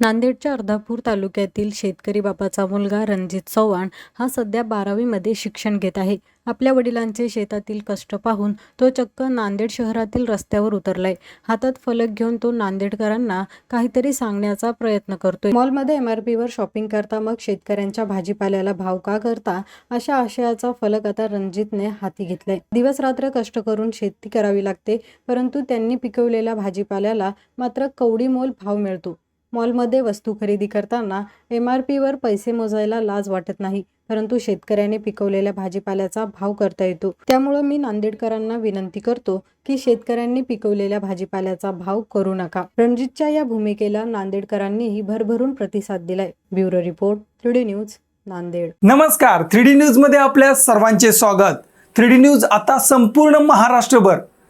नांदेडच्या अर्धापूर तालुक्यातील शेतकरी बापाचा मुलगा रणजित चव्हाण हा सध्या बारावीमध्ये शिक्षण घेत आहे. आपल्या वडिलांचे शेतातील कष्ट पाहून तो चक्क नांदेड शहरातील रस्त्यावर उतरलाय. हातात फलक घेऊन तो नांदेडकरांना काहीतरी सांगण्याचा प्रयत्न करतोय. मॉलमध्ये एमआरपी वर शॉपिंग करता मग शेतकऱ्यांच्या भाजीपाल्याला भाव का करता अशा आशयाचा फलक आता रणजितने हाती घेतलाय. दिवस रात्र कष्ट करून शेती करावी लागते परंतु त्यांनी पिकवलेल्या भाजीपाल्याला मात्र कवडी मोल भाव मिळतो. मॉलमध्ये वस्तू खरेदी करताना एम आर पीवर पैसे मोजायला लाज वाटत नाही परंतु शेतकऱ्याने पिकवलेल्या भाजीपाल्याचा भाव करता येतो. त्यामुळं मी नांदेडकरांना विनंती करतो की शेतकऱ्यांनी पिकवलेल्या भाजीपाल्याचा भाव करू नका. रणजितच्या या भूमिकेला नांदेडकरांनीही भरभरून प्रतिसाद दिलाय. Bureau report three D news Nanded. नमस्कार थ्री डी न्यूजमध्ये आपल्या सर्वांचे स्वागत. थ्री डी न्यूज आता संपूर्ण महाराष्ट्रभर.